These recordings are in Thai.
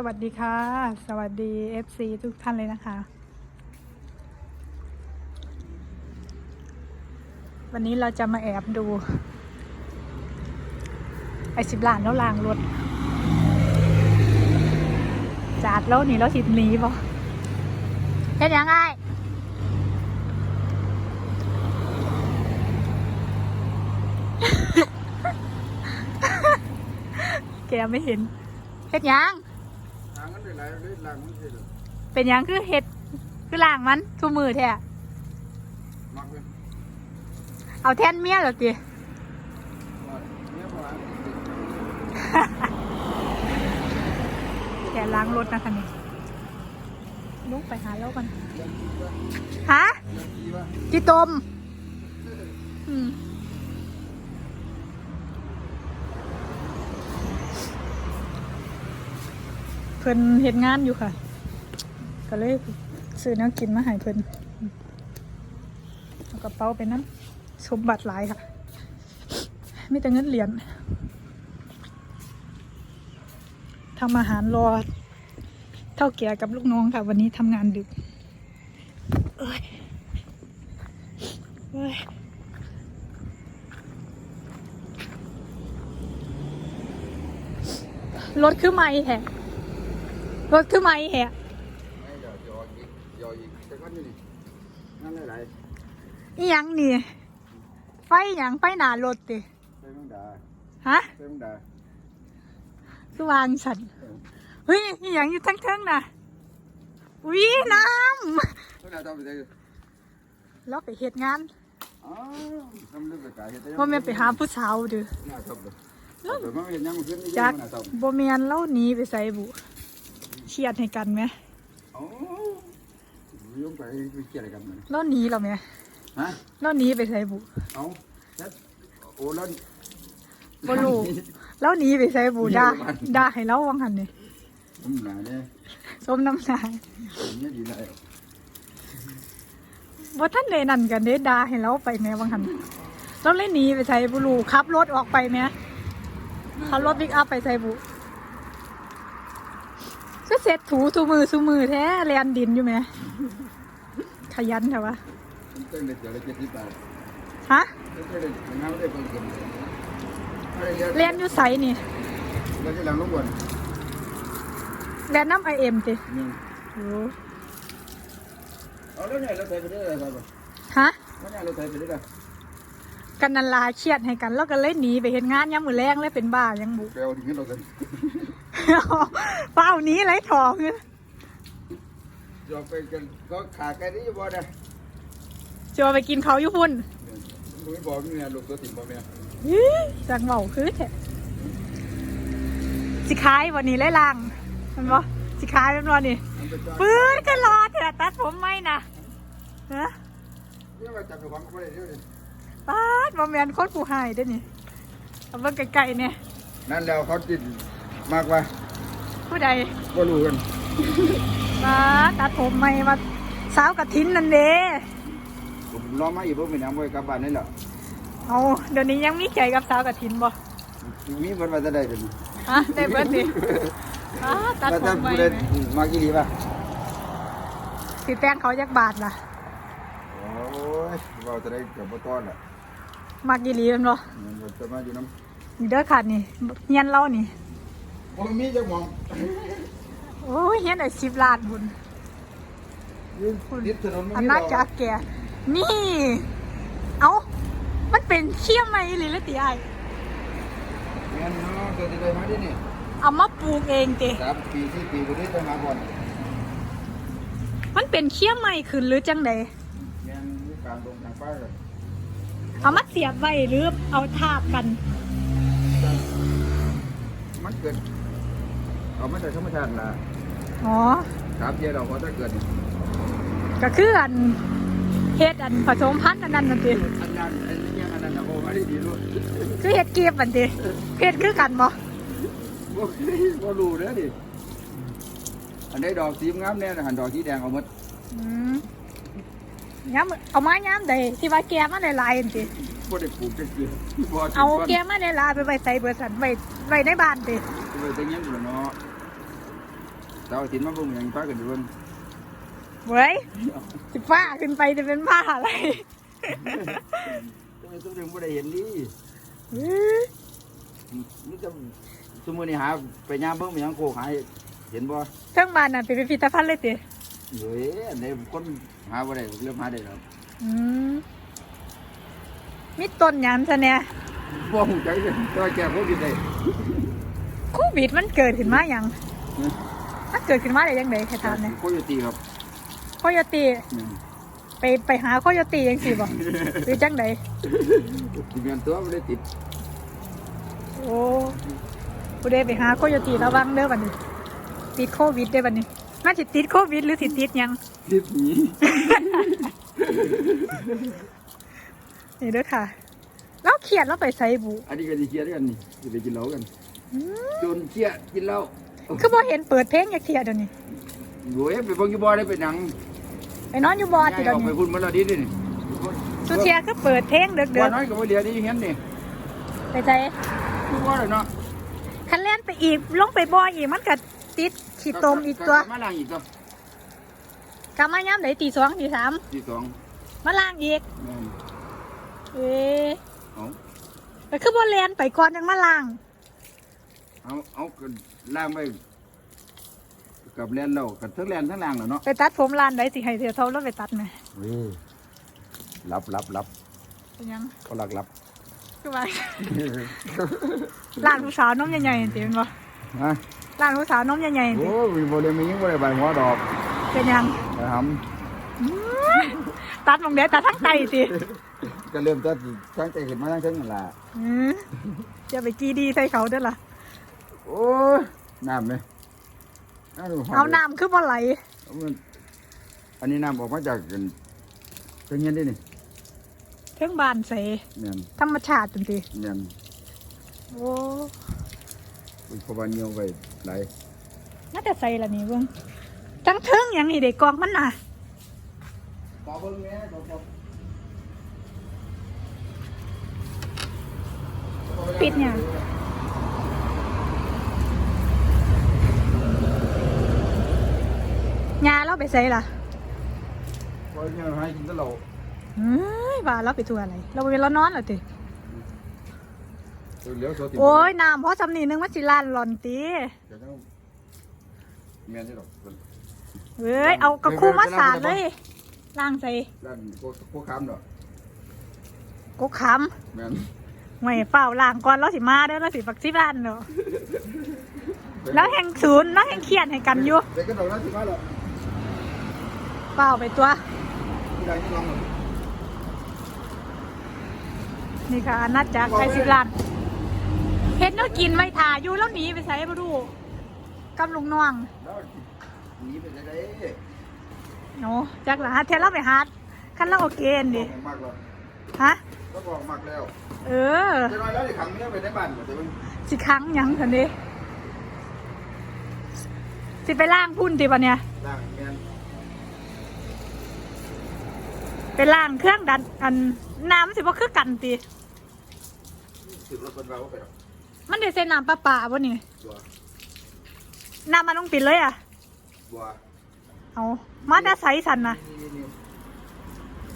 สวัสดีค่ะ สวัสดี FC ทุกท่านเลยนะคะ วันนี้เราจะมาแอบดู ไอสิบล้านแล้วลางรถจากแล้วนี่แล้วสิหนีบ่เห็นยังไงแกไม่เห็นเห็นยัง หลายได้หลังมันสิเหรอเป็นหยังคือเห็ดคือล่างมันทุกมือแท้มักเลยเอาแทนเมียเหรอตีว่าเนี่ยพอล้างติดแกล้างรถนะคะนี่ลุกไปหาแล้วกันเรื่องดีว่าฮะเรื่องดีว่าจีตมอืม พิ่นเห็ดงานอยู่ค่ะ ก็เลยซื้อแน้ำกินมาให้เพิ่นเอากระเป๋าไปนั้นสมบัติหลายค่ะมีแต่เงินเหรียญทำอาหารรอเท่าแก่กับลูกน้องค่ะ วันนี้ทำงานดึกเอ้ยเอ้ยรถคือไม่แฮะ รถคือไม่แฮะไม่เดี๋ยวจะเอาอีกเดี๋ยวอีกแต่ก็นี่นี่นั่นหลายอีหยังนี่ ไฟหยังไฟหนารถติๆไปมึงด่าฮะไปมึงด่าคือวางสันเฮ้ยอีหยังอยู่ทั้งๆน่ะวิน้มึงด่าทำไปได้ำเราไปเหตุงานอ๋อทำเรื่องไปกายเฮ็ดได้ว่าแม่นไปหาผู้สาวเด้อน่าทำเลยแต่มันเห็นยังมันขึ้นนี่จักน่าทำบ่แมนเล่าหนีไปใส่บุ เครียดให้กันไหมอ๋อยุ่งไปไปเกี่ยอะไรกันมันเล่าหนีเราไหมฮะเล่าหนีไปใส่บุ เอาแล้วโอ้แล้วบ่รู้เล่าหนีไปใส่บุด่าด่าให้เล่าวังหันนี่ผมหนาเนี่ยสมน้ำหนาผมเนี่ยดีเลยบ่ท่านใดนั่นกันเด้ด่าให้เราไปแม่วังหันเราเลยหนีไปใส่บุรูขับรถออกไปแม่ขับรถปิกอัพไปใส่บุ ก็เสร็จถูทูมือซูมือแท้แลนดินอยู่ไหม ขยันแต่ว่าฮะเลียนอยู่ใสนี่เรียนน้ำไอเอ็มสิโอ้ฮะกันนันลาเครียดให้กันแล้วก็เล่นหนีไปเห็นงานยังมือแรงเลยเป็นบ้ายังบุก เราใส่เป้าหนี้ไรถอเงเราไปกันก็ขาแค่นี้บ่ได้จะเอาไปกินเขาอยู่พุ่นมึงไม่บอกเนี่ยลูกตัวติ่มบ่แม่อี้จังเบาคือแท้สิขายวันนี้ไรล่างมันบ่สิขายเป็นวันนี้มันไปจ้าปื้นก็รอเถอะตัดผมไม่นะฮะเนี่ยมาจับไปฟังก็ไม่ได้เยอะเลยป้าดบ่แมนคนผู้ให้เด้อนี่เอาเบิ่งไกลๆเนี่ยนั่นแล้วเขาติด มากว่าผู้ใดก็รู้กันป้าดตัดผมไม่มาสาวกระทินนั่นเด้ผมรอมาอีกพวกเป็นยังบ่กลับบ้านนี่แหละเอาเดี๋ยวนี้ยังมีใจกับสาวกระทินบ่มีเพิ่นว่าจะได้เป็นฮะได้เบิดสิอ้าตัดแล้วผถ้ามไปผู้ใดมากี่ดีป่ะสิแป้งเขาจักบาทล่ะโอ้ยเราจะได้กับบ่ต้อนล่ะมากกี่ลีเป็นบ่มันจะมาอยู่น้นี่เด้อค่ะนี่เฮียนเรานี่ำผมมีจังหวะโอ้ยเฮียนได้สิบล้านบุญยืนติดถนนอันน่าจะแก่นี่ เอ้า มันเป็นเชี่ยไหมหรือละติไอายเงี้ยเนาะตัวที่ได้มาดินี่เอามาปลูกเองเตสามปีสี่ปีตัวนี้จะมาก่อนมันเป็นเชี่ยไหมขึ้นหรือจังใดเงี้ยมีการลงทางป้ายเลยเอามาเสียบไว้หรือเอาทาบกัน มันเกิด เอามาจากธรรมชาติล่ะอ๋อถามเยอะเราก็ถ้าเกิดก็คืออันเฮ็ดอันผสมพันธุ์อันนั้นนั่นติอันนั้นอันนี้อันนั้นนะโอ้ไม่ได้ดีรู้คือเฮ็ดเก็บอันติเฮ็ดคือกันบ่บ่บ่รู้เด้อดิอันนี้ดอกสีงามเนี่ยหันดอกสีแดงเอาหมดอืมย้ำเอามาย้ำใดที่ว่าแกมาหลายๆอันติบ่ได้ปลูกจังซี่บ่เอาแกมาหลายๆไปไว้ใส่เบอร์สันไว้ไว้ในบ้านติไปแต่เงี้ยอยู่แล้วเนาะ เสาร์อาทิตย์มาเบิ่งหยังพากันไปเบิ่งเว้ยสิฟ้าขึ้นไปจะเป็นบ้าอะไรทำไมทุกเรื่องบ่ได้เห็นดิอื้อนี่จะสมมุตินี่หาไปย่างเบิ่งไปหยังโคกหาเห็นบ่เครื่องบ้านน่ะเป็นพิพิธภัณฑ์เลยติเฮ้ยอันไหนคนหาบ่ได้เริ่มหาได้แล้วอืมมีต้นหยังซะเนี่ยบ่ฮู้จักเลยแต่ว่าแก้โควิดได้โควิดมันเกิดขึ้นมาหยัง มันเกิดขึ้นมาได้ยังไงใครถามเนี่ยโคโยตีครับโคโยตีอืมไปไปหาโคโยตียังสิบ่หรือจังไดที่เมียนตัวบ่ได้ติด โอ้ผู้ใดไปหาโคโยตีระวังเด้อบัดนี้ ติดโควิดได้อบัดนี้น่าจะติดโควิดหรือสิติดหยังติดหนีนี่เด้อค่ะ แล้วเขียนแล้วไปใส่บุ อันนี้ก็สิเคลียร์ด้วยกันนี่สิไปกินเหล้ากันจนเคลียร์กินเหล้า คือบ่เห็นเปิดเพลงอย่าเขียนเดี๋ยวนี้โอ้ยไปเบิ่งอยู่บ่ได้ไปหนังไปนอนอยู่บ่ติย้ายเดี๋ยอวอกไปนี้คุณมันละดีดินี่สุเทียคือเปิดเพลงเด้บ่อน้อยก็บ่เหลือที่เห็นนี่ๆไปใส่คือบ่แล้วเนาะคันแล่นไปอีกลงไปบ่ออีกมันก็ติดขีดตมอีกตัวมาล้างอีกตัวกลับมายามไหนตีสองตีสามที่สองมาล้างอีกแม่นเอ๊ะเอาไปคือบ่แลนไปก่อนยังมาล้าง เอาเอาก็ล้างไปกับแลนเรากับทั้งแลนทั้งล่างแล้วเนาะไปตัดผมร้านใดสิให้เสียเท่าแล้วไปตัดไหมเว้ยรับรับรับเป็นหยังเขาหลักรับคือว่าร้านผู้สาวนมใหญ่ๆสิเป็นบ่ฮะร้านผู้สาวนมใหญ่ๆสิโอ้ยบ่ได้มีหยังบ่ได้ใบหัวดอกเป็นหยังไปหตัดหมองเดียวตัดทั้งไตสิำก็เริ่มต้นทั้งใจขึ้นมาทั้งเทิงนั่นล่ะอือจะไปกีดีใส่เขาเด้อล่ะ โอ้ยน้ำไหมน้ำดูหเอาน้ำคือบ่ไหลมันอันนี้น้ำออกมาจากกันเป็นเงี้ยดินี่เครื่องบานใส่เนี่ยธรรมชาติจังซี่เนี่ยโอ้เป็นพบานเนียวไปไหลายน่าจะใส่ละนี่เบิ่งจังเทิงหยังนี่เด็กกองมันน่ะขอเบิ่งแม่ขอขอปิดเนี่ย ยาเราไปใส่ล่ะขอเนี่ยให้กินตลอดเฮ้ยว่าเราไปทัวอะไร เราไปเป็นเรานอนเหรอติเลี้ยวโซติโอ้ยน้ำเพราะสำนีนึงว่าสิลานหลอนตีเดี๋ยวต้องแม่นที่ดอกเพิ่นเฮ้ยเอากระคูมาสาดเลยล่างใส่ด้านพวกพวกคำดอกกกขแม่นำห่วยเปล่าล่างก่อนเราสิมาเด้อเราสิฝักสิบ้านเนาะแล้วแห่งศูนย์แล้วแห่งเครียดให้กันอยู่เด็กก็ดอกนั้นสิมาแล้ว เปล่าไปตัวที่ใดที่ลองหมดนี่ค่ะนัดจากไอสิบล้านเห็นแล้วกินไม่ทาอยู่แล้วหนีไปใส่บ่ดูกำลุงน้องแล้วหนีไปจะได้โนจักหลาเทนเราไปฮาร์ดคันเราโอเคนดิบอกมากแล้วฮะก็บอกมากแล้ว เออจะน้อยแล้วอีกครั้งนี้ไปในบ้านแต่มันสิครั้งหยังทันดิสิไปล่างพุ่นติปะเนี่ยล่างแม่น ไปล่างเครื่องดันอันน้ำสิบ่คือกันติสิบรถคนเราก็ไปหรอกมันได้ใส่น้ำปลาปลาบ่นี่บัวน้ำมันต้องปิดเลยอะบัวเอามาได้ใสสันนะนี่นี่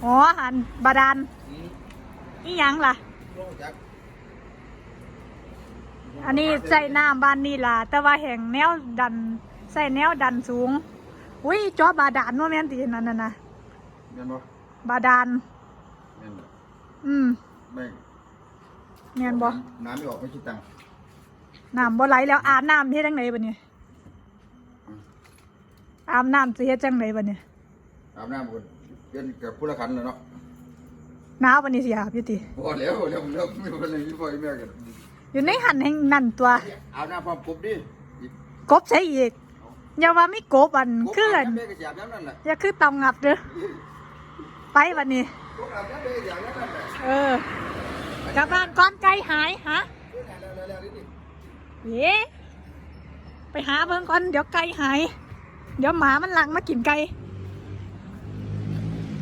อ๋ออันบาดาลนี่อีหยังล่ะลงจากอันนี้ใส่น้ำบานนี่ล่ะ แต่ว่าแห่งแนวดันใส่แนวดันสูง อุ้ยจอบาดาลว่าแม่นตีนั่นน่ะนะแม่นบ่ บาดาลแม่นบ่อืมแม่งแม่นบ่น้ำไม่ออกไม่คิดตังค์น้ำบ่ไหลแล้วอาบน้ำเฮ็ดจังไดบัดนี้อาบน้ำสิเฮ็ดจังไดบัดนี้อาบน้ำคนเปลี่ยนกับผู้ละขันแล้วเนาะหนาวบัดนี้สิอาบอยู่ติพอแล้วแล้วแล้วไม่เป็นไรที่พ่อแม่กันอยู่ในหันแห่งนั่นตัว อาบน้ำพร้อมปุ๊บดิกบใส่อีกอย่าว่ามีกบอันคืออันแม่ก็จะอาบน้ำนั่นแหละอย่าคือเตางับเด้อ ไปบัดนี้พวกอาบน้ำแม่ก็จะอน้ำนั่นแหละเออกลับบ้านก่อนไก่หายฮะนี่เย้ไปหาเบิ่งก่อน เดี๋ยวไก่หาย เดี๋ยวหมามันหลังมากินไก่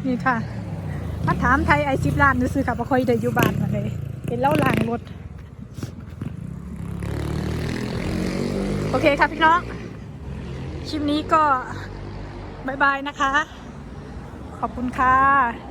นี่ค่ะ มาถามไทยไอซิบล้านซื้อๆค่ะบ่ค่อยได้อยู่บ้านมาเลยเป็นเล่าล่างรถ โอเคค่ะพี่น้อง คลิปนี้ก็บายบายนะคะ ขอบคุณค่ะ